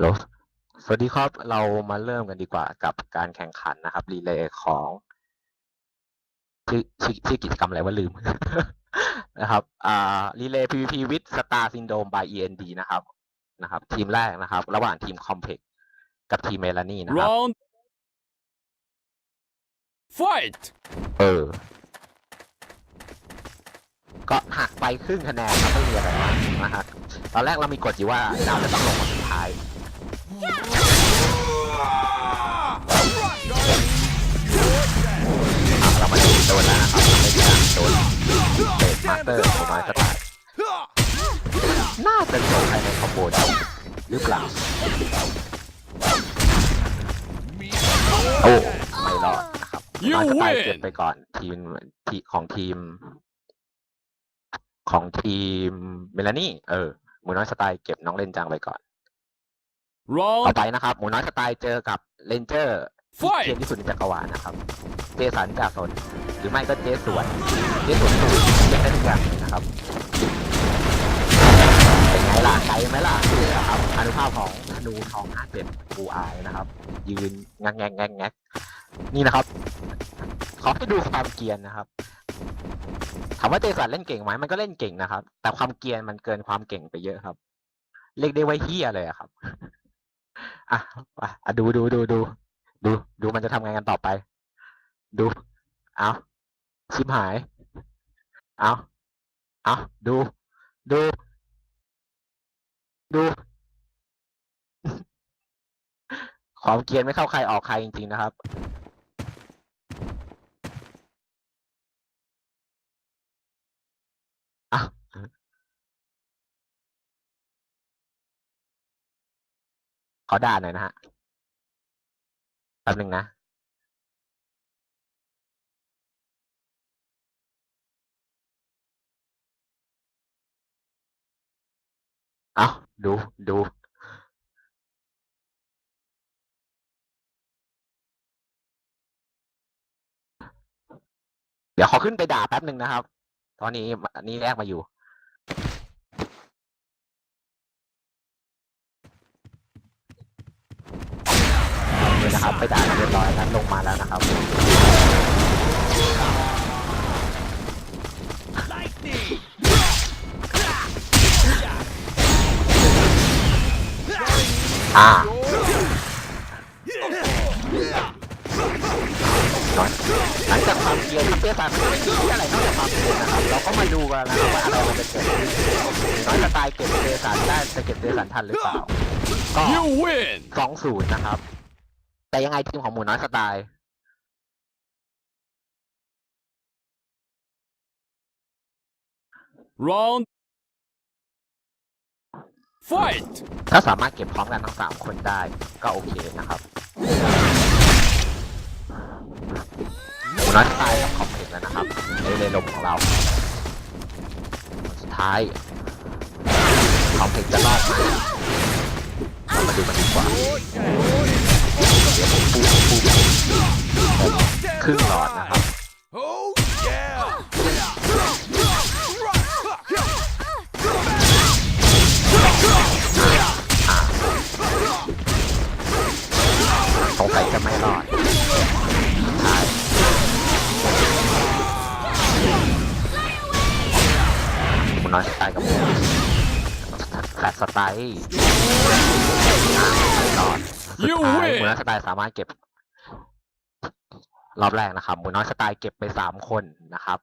ฮัลโหลสวัสดีครับ เรามาเริ่มกันดีกว่ากับการแข่งขันนะครับ รีเลย์ของชื่อชื่อชื่อกิจกรรมอะไรว่าลืม นะครับ อ่า รีเลย์ PVP with Star Syndrome by END นะครับ นะครับ ทีมแรกนะครับ ระหว่างทีม Complex กับทีมเมลานี่นะครับ Round. Fight! เออ ก็หักไปครึ่งคะแนนครับไม่มีอะไรมากนะครับตอนแรกเรามีกฎอยู่ว่าดาวจะต้องลงคนสุดท้ายอะ เรามาดูโดนแล้วนะครับเราไม่ได้โดนเตะมาสเตอร์ของน้อยสไตล์น่าจะโดนภายในคอมโบเดียวหรือเปล่า โอ้ไม่รอดนะครับ You น้อยสไตล์ win เก็บไปก่อนทีมทีของทีม ของทีมเมลานี่ เออหมูน้อยสไตล์เก็บน้องเล่นจังไปก่อน Round. ต่อไปนะครับ หมูน้อยสไตล์เจอกับเลนเจอร์ที่ Fight เทียนที่สุดในจักรวาลนะครับ เจสันจากสนหรือไม่ก็เจสวน เจสวนสูตรเล่นได้ทุกอย่างเลยนะครับ เป็นไงล่ะไกลไหมล่ะนี่นะครับอนุภาพของธนูทองห้าเจ็ดบูอายนะครับ ยืนงักแงกแงกแงกนี่นะครับ ขอให้ดูความเกรียนนะครับ ถามว่าเจสันเล่นเก่งไหมมันก็เล่นเก่งนะครับ แต่ความเกรียนมันเกินความเก่งไปเยอะครับ เรียกได้ว่าเฮียเลยอะครับ อะอะอะดูดูดูดูดูดูมันจะทำงานกันต่อไป ดู เอาชิมหาย เอาเอาดู ดู ดู ความเกรียนไม่เข้าใครออกใครจริง ๆ นะครับ อะ ขอด่าหน่อยนะฮะแป๊บหนึ่งนะเอาดูดูเดี๋ยวขอขึ้นไปด่าแป๊บหนึ่งนะครับ ตอนนี้อันนี้แรกมาอยู่ นี่นะครับ ไปด่ากันเรียบร้อยแล้วลงมาแล้วนะครับอ่าน้อยหลังจากความเกรียนครับเพื่อสารมันไม่มีอะไรนอกจากความเกรียนนะครับ เราก็มาดูกันนะครับว่าอะไรมันจะเกิดขึ้นน้อยสไตล์เก็บเจสันได้จะเก็บเจสันทันหรือเปล่าก็ You win! สองศูนย์นะครับ แต่ยังไงทีมของหมูน้อยสไตล์ Round. Fight! ถ้าสามารถเก็บพร้อมกันทั้งสามคนได้ก็โอเคนะครับหมูน้อยสไตล์กับคอมเพล็กซ์แล้วนะครับในเรลมของเรา สุดท้ายคอมเพล็กซ์จะรอดไหมเรามาดูกันดีกว่าเดี๋ยวผม ปูปูครึ่งหลอดนะครับสงสัยจะไม่รอดหน้อยสไตล์กับหมูแฟลตสไตล์ไม่รอด สุด You ท้าย win หมูน้อยสไตล์สามารถเก็บ รอบแรกนะครับหมูน้อยสไตล์เก็บไปสามคนนะครับ